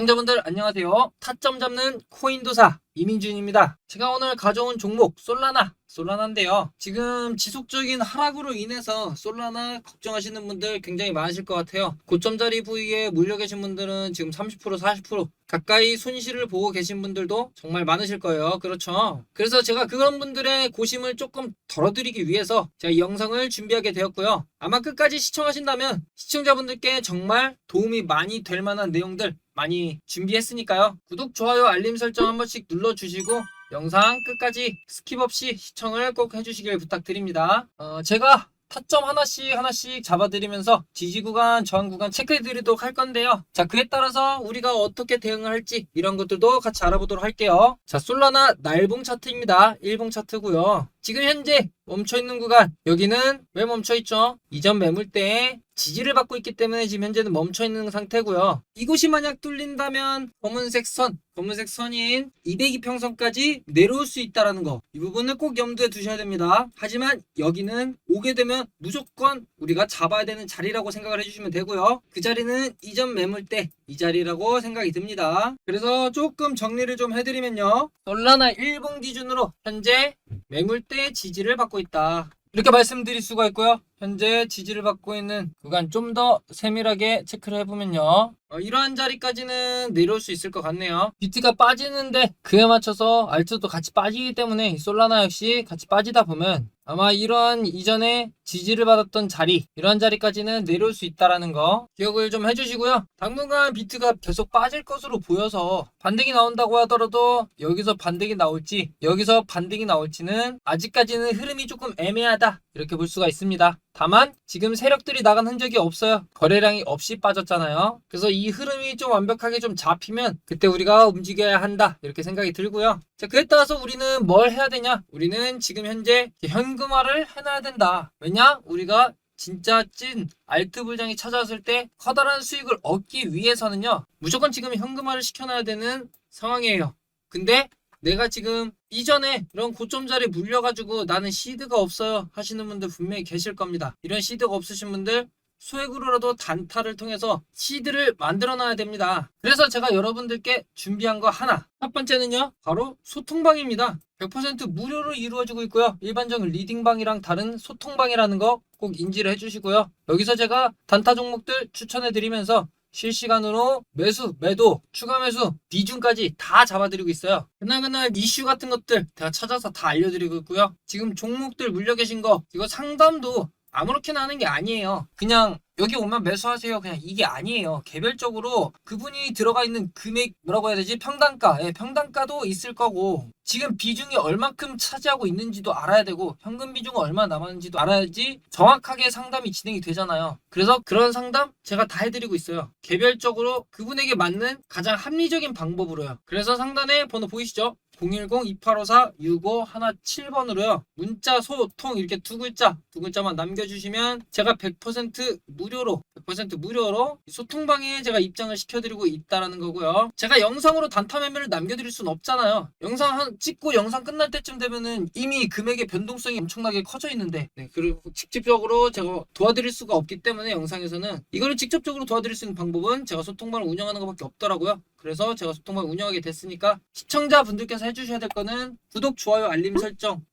시청자분들 안녕하세요. 타점 잡는 코인도사 이민준입니다. 제가 오늘 가져온 종목 솔라나 솔라나인데요. 지금 지속적인 하락으로 인해서 솔라나 걱정하시는 분들 굉장히 많으실 것 같아요. 고점 자리 부위에 물려 계신 분들은 지금 30% 40% 가까이 손실을 보고 계신 분들도 정말 많으실 거예요. 그렇죠. 그래서 제가 그런 분들의 고심을 조금 덜어드리기 위해서 제가 이 영상을 준비하게 되었고요. 아마 끝까지 시청하신다면 시청자분들께 정말 도움이 많이 될 만한 내용들 많이 준비했으니까요. 구독, 좋아요, 알림 설정 한 번씩 눌러주시고 영상 끝까지 스킵 없이 시청을 꼭 해주시길 부탁드립니다. 어, 제가 타점 하나씩 하나씩 잡아드리면서 지지 구간, 저항 구간 체크해드리도록 할 건데요. 자, 그에 따라서 우리가 어떻게 대응을 할지 이런 것들도 같이 알아보도록 할게요. 자, 솔라나 날봉 차트입니다. 일봉 차트고요. 지금 현재 멈춰있는 구간 여기는 왜 멈춰있죠? 이전 매물대에 지지를 받고 있기 때문에 지금 현재는 멈춰 있는 상태고요. 이곳이 만약 뚫린다면 검은색 선, 검은색 선인 202 평선까지 내려올 수 있다라는 거. 이 부분을 꼭 염두에 두셔야 됩니다. 하지만 여기는 오게 되면 무조건 우리가 잡아야 되는 자리라고 생각을 해주시면 되고요. 그 자리는 이전 매물대 이 자리라고 생각이 듭니다. 그래서 조금 정리를 좀 해드리면요. 솔라나 1분 기준으로 현재 매물대 지지를 받고 있다. 이렇게 말씀드릴 수가 있고요. 현재 지지를 받고 있는 구간 좀 더 세밀하게 체크를 해보면요. 어, 이러한 자리까지는 내려올 수 있을 것 같네요. 비트가 빠지는데 그에 맞춰서 알트도 같이 빠지기 때문에 이 솔라나 역시 같이 빠지다 보면 아마 이러한 이전에 지지를 받았던 자리 이러한 자리까지는 내려올 수 있다라는 거 기억을 좀 해주시고요. 당분간 비트가 계속 빠질 것으로 보여서 반등이 나온다고 하더라도 여기서 반등이 나올지 여기서 반등이 나올지는 아직까지는 흐름이 조금 애매하다 이렇게 볼 수가 있습니다. 다만 지금 세력들이 나간 흔적이 없어요. 거래량이 없이 빠졌잖아요. 그래서 이 흐름이 좀 완벽하게 좀 잡히면 그때 우리가 움직여야 한다 이렇게 생각이 들고요. 자 그에 따라서 우리는 뭘 해야 되냐? 우리는 지금 현재 현금화를 해놔야 된다. 왜냐? 우리가 진짜 찐 알트 불장이 찾아왔을 때 커다란 수익을 얻기 위해서는요 무조건 지금 현금화를 시켜놔야 되는 상황이에요. 근데 내가 지금 이전에 이런 고점 자리 물려가지고 나는 시드가 없어요 하시는 분들 분명히 계실 겁니다. 이런 시드가 없으신 분들 소액으로라도 단타를 통해서 시드를 만들어 놔야 됩니다. 그래서 제가 여러분들께 준비한 거 하나. 첫 번째는요, 바로 소통방입니다. 100% 무료로 이루어지고 있고요. 일반적인 리딩방이랑 다른 소통방이라는 거 꼭 인지를 해주시고요. 여기서 제가 단타 종목들 추천해 드리면서 실시간으로 매수, 매도, 추가 매수, 비중까지 다 잡아드리고 있어요. 그날그날 이슈 같은 것들 제가 찾아서 다 알려드리고 있고요. 지금 종목들 물려 계신 거 이거 상담도 아무렇게나 하는 게 아니에요. 그냥 여기 오면 매수하세요. 그냥 이게 아니에요. 개별적으로 그분이 들어가 있는 금액 뭐라고 해야 되지? 평단가. 예, 평단가도 있을 거고 지금 비중이 얼만큼 차지하고 있는지도 알아야 되고 현금 비중은 얼마 남았는지도 알아야지 정확하게 상담이 진행이 되잖아요. 그래서 그런 상담 제가 다 해드리고 있어요. 개별적으로 그분에게 맞는 가장 합리적인 방법으로요. 그래서 상단에 번호 보이시죠? 010-2854-6517번으로요. 문자 소통 이렇게 두 글자, 두 글자만 남겨주시면 제가 100% 무료로, 100% 무료로 소통방에 제가 입장을 시켜드리고 있다라는 거고요. 제가 영상으로 단타 매매를 남겨드릴 수는 없잖아요. 영상 한, 찍고 영상 끝날 때쯤 되면은 이미 금액의 변동성이 엄청나게 커져 있는데, 네, 그리고 직접적으로 제가 도와드릴 수가 없기 때문에 영상에서는 이거를 직접적으로 도와드릴 수 있는 방법은 제가 소통방을 운영하는 것밖에 없더라고요. 그래서 제가 소통방 운영하게 됐으니까 시청자분들께서 해주셔야 될 거는 구독, 좋아요, 알림 설정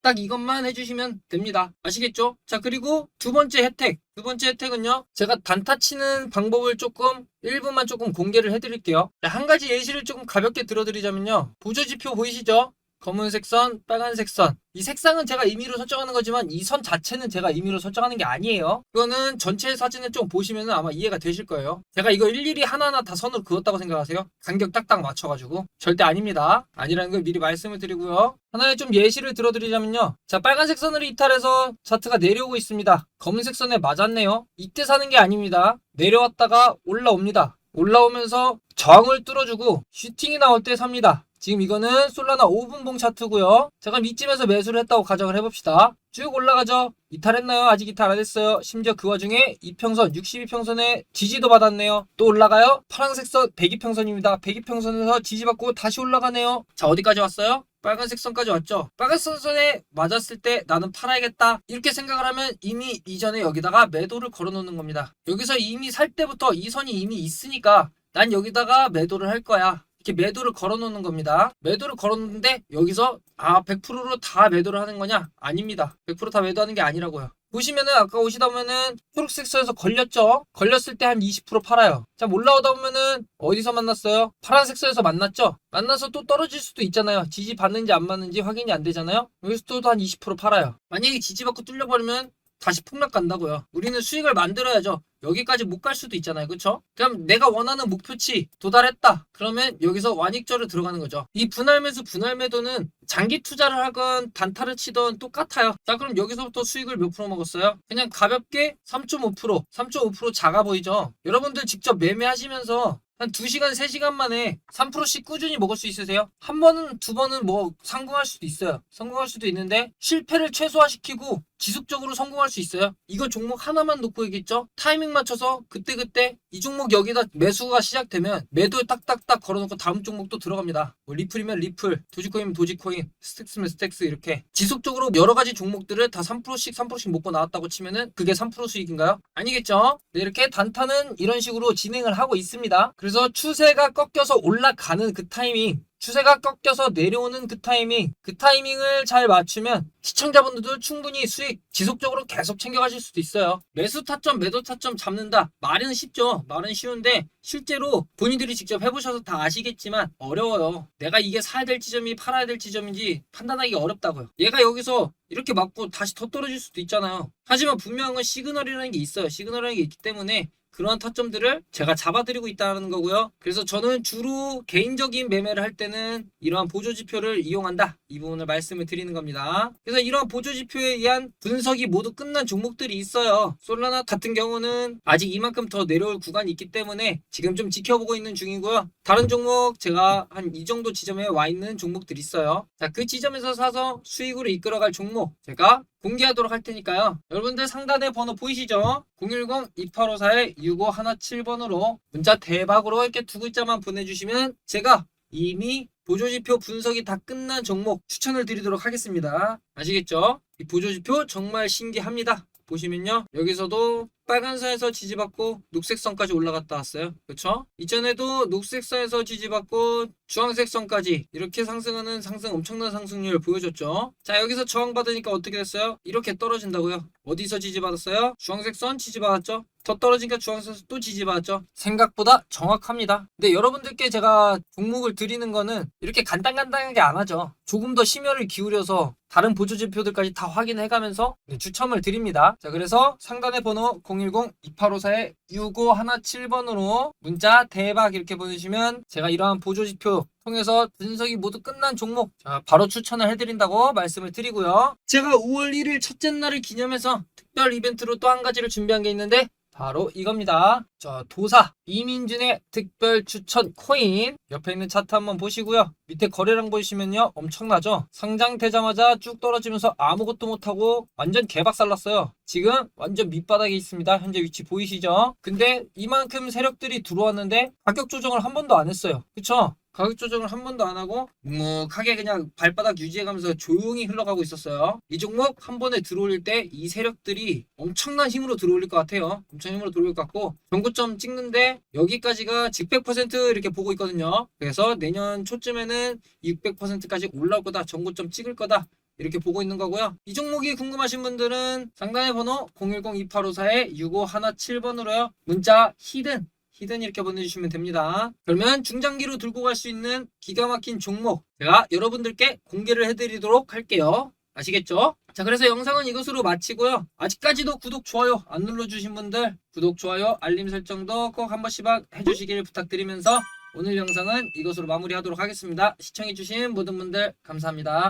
딱 이것만 해주시면 됩니다. 아시겠죠? 자 그리고 두 번째 혜택 두 번째 혜택은요 제가 단타 치는 방법을 조금 일부만 조금 공개를 해드릴게요 자, 한 가지 예시를 조금 가볍게 들어드리자면요 보조지표 보이시죠? 검은색 선, 빨간색 선. 이 색상은 제가 임의로 설정하는 거지만 이 선 자체는 제가 임의로 설정하는 게 아니에요. 이거는 전체 사진을 좀 보시면 아마 이해가 되실 거예요. 제가 이거 일일이 하나하나 다 선으로 그었다고 생각하세요? 간격 딱딱 맞춰가지고. 절대 아닙니다. 아니라는 걸 미리 말씀을 드리고요. 하나의 좀 예시를 들어드리자면요. 자, 빨간색 선을 이탈해서 차트가 내려오고 있습니다. 검은색 선에 맞았네요. 이때 사는 게 아닙니다. 내려왔다가 올라옵니다. 올라오면서 저항을 뚫어주고 슈팅이 나올 때 삽니다. 지금 이거는 솔라나 5분봉 차트고요. 잠깐 이쯤에서 매수를 했다고 가정을 해봅시다. 쭉 올라가죠. 이탈했나요? 아직 이탈 안 했어요. 심지어 그 와중에 이평선, 62평선에 지지도 받았네요. 또 올라가요. 파란색 선 102평선입니다. 102평선에서 지지받고 다시 올라가네요. 자 어디까지 왔어요? 빨간색 선까지 왔죠. 빨간색 선에 맞았을 때 나는 팔아야겠다. 이렇게 생각을 하면 이미 이전에 여기다가 매도를 걸어 놓는 겁니다. 여기서 이미 살 때부터 이 선이 이미 있으니까 난 여기다가 매도를 할 거야. 이렇게 매도를 걸어놓는 겁니다. 매도를 걸어놓는데 여기서 아 100%로 다 매도를 하는 거냐? 아닙니다. 100%다 매도하는 게 아니라고요. 보시면은 아까 오시다 보면은 초록색 선에서 걸렸죠? 걸렸을 때 한 20% 팔아요. 자 올라오다 보면은 어디서 만났어요? 파란색 선에서 만났죠? 만나서 또 떨어질 수도 있잖아요. 지지 받는지 안 받는지 확인이 안 되잖아요. 여기서 또 한 20% 팔아요. 만약에 지지 받고 뚫려버리면 다시 폭락 간다고요. 우리는 수익을 만들어야죠. 여기까지 못 갈 수도 있잖아요. 그쵸? 그럼 내가 원하는 목표치 도달했다. 그러면 여기서 완익절을 들어가는 거죠. 이 분할 매수, 분할 매도는 장기 투자를 하건 단타를 치던 똑같아요. 자, 그럼 여기서부터 수익을 몇 프로 먹었어요? 그냥 가볍게 3.5%, 3.5% 작아 보이죠? 여러분들 직접 매매하시면서 한 2시간, 3시간 만에 3%씩 꾸준히 먹을 수 있으세요? 한 번은, 두 번은 뭐 성공할 수도 있어요. 성공할 수도 있는데 실패를 최소화시키고 지속적으로 성공할 수 있어요. 이거 종목 하나만 놓고 얘기했죠? 타이밍 맞춰서 그때그때 이 종목 여기다 매수가 시작되면 매도 딱딱딱 걸어놓고 다음 종목 또 들어갑니다. 뭐 리플이면 리플, 도지코인이면 도지코인, 스택스면 스택스 이렇게 지속적으로 여러 가지 종목들을 다 3%씩 3%씩 먹고 나왔다고 치면은 그게 3% 수익인가요? 아니겠죠? 네, 이렇게 단타는 이런 식으로 진행을 하고 있습니다. 그래서 추세가 꺾여서 올라가는 그 타이밍 추세가 꺾여서 내려오는 그 타이밍, 그 타이밍을 잘 맞추면 시청자분들도 충분히 수익 지속적으로 계속 챙겨가실 수도 있어요. 매수 타점, 매도 타점 잡는다. 말은 쉽죠. 말은 쉬운데 실제로 본인들이 직접 해보셔서 다 아시겠지만 어려워요. 내가 이게 사야 될 지점이 팔아야 될 지점인지 판단하기 어렵다고요. 얘가 여기서 이렇게 맞고 다시 더 떨어질 수도 있잖아요. 하지만 분명한 건 시그널이라는 게 있어요. 시그널이라는 게 있기 때문에 그런 타점들을 제가 잡아드리고 있다는 거고요. 그래서 저는 주로 개인적인 매매를 할 때는 이러한 보조 지표를 이용한다. 이 부분을 말씀을 드리는 겁니다. 그래서 이러한 보조 지표에 의한 분석이 모두 끝난 종목들이 있어요. 솔라나 같은 경우는 아직 이만큼 더 내려올 구간이 있기 때문에 지금 좀 지켜보고 있는 중이고요. 다른 종목 제가 한 이 정도 지점에 와 있는 종목들이 있어요. 자, 그 지점에서 사서 수익으로 이끌어갈 종목 제가 공개하도록 할 테니까요. 여러분들 상단에 번호 보이시죠? 010-2854-6517번으로 문자 대박으로 이렇게 두 글자만 보내주시면 제가 이미 보조지표 분석이 다 끝난 종목 추천을 드리도록 하겠습니다. 아시겠죠? 이 보조지표 정말 신기합니다. 보시면요. 여기서도 빨간선에서 지지받고 녹색선까지 올라갔다 왔어요. 그렇죠? 이전에도 녹색선에서 지지받고 주황색선까지 이렇게 상승하는 상승 엄청난 상승률 보여줬죠. 자 여기서 저항받으니까 어떻게 됐어요? 이렇게 떨어진다고요. 어디서 지지받았어요? 주황색선 지지받았죠? 더 떨어지니까 주황선에서 또 지지받았죠. 생각보다 정확합니다. 근데 여러분들께 제가 종목을 드리는 거는 이렇게 간단간단하게 안 하죠. 조금 더 심혈을 기울여서 다른 보조 지표들까지 다 확인해가면서 네, 추첨을 드립니다. 자, 그래서 상단의 번호 010-2854-6517번으로 문자 대박 이렇게 보내주시면 제가 이러한 보조 지표 통해서 분석이 모두 끝난 종목 자, 바로 추천을 해드린다고 말씀을 드리고요. 제가 5월 1일 첫째 날을 기념해서 특별 이벤트로 또 한 가지를 준비한 게 있는데 바로 이겁니다. 자, 도사 이민준의 특별 추천 코인 옆에 있는 차트 한번 보시고요. 밑에 거래량 보시면요. 엄청나죠? 상장되자마자 쭉 떨어지면서 아무것도 못하고 완전 개박살 났어요. 지금 완전 밑바닥에 있습니다. 현재 위치 보이시죠? 근데 이만큼 세력들이 들어왔는데 가격 조정을 한 번도 안 했어요. 그쵸? 가격 조정을 한 번도 안 하고 묵묵하게 그냥 발바닥 유지해가면서 조용히 흘러가고 있었어요. 이 종목 한 번에 들어올릴 때 이 세력들이 엄청난 힘으로 들어올릴 것 같아요. 엄청 힘으로 들어올 것 같고 전고점 찍는데 여기까지가 직100% 이렇게 보고 있거든요. 그래서 내년 초쯤에는 600%까지 올라올 거다. 전고점 찍을 거다. 이렇게 보고 있는 거고요. 이 종목이 궁금하신 분들은 상단의 번호 010-2854-6517번으로요. 문자 히든 히든 이렇게 보내주시면 됩니다. 그러면 중장기로 들고 갈 수 있는 기가 막힌 종목 제가 여러분들께 공개를 해드리도록 할게요. 아시겠죠? 자 그래서 영상은 이것으로 마치고요. 아직까지도 구독, 좋아요 안 눌러주신 분들 구독, 좋아요, 알림 설정도 꼭 한 번씩 해주시길 부탁드리면서 오늘 영상은 이것으로 마무리하도록 하겠습니다. 시청해주신 모든 분들 감사합니다.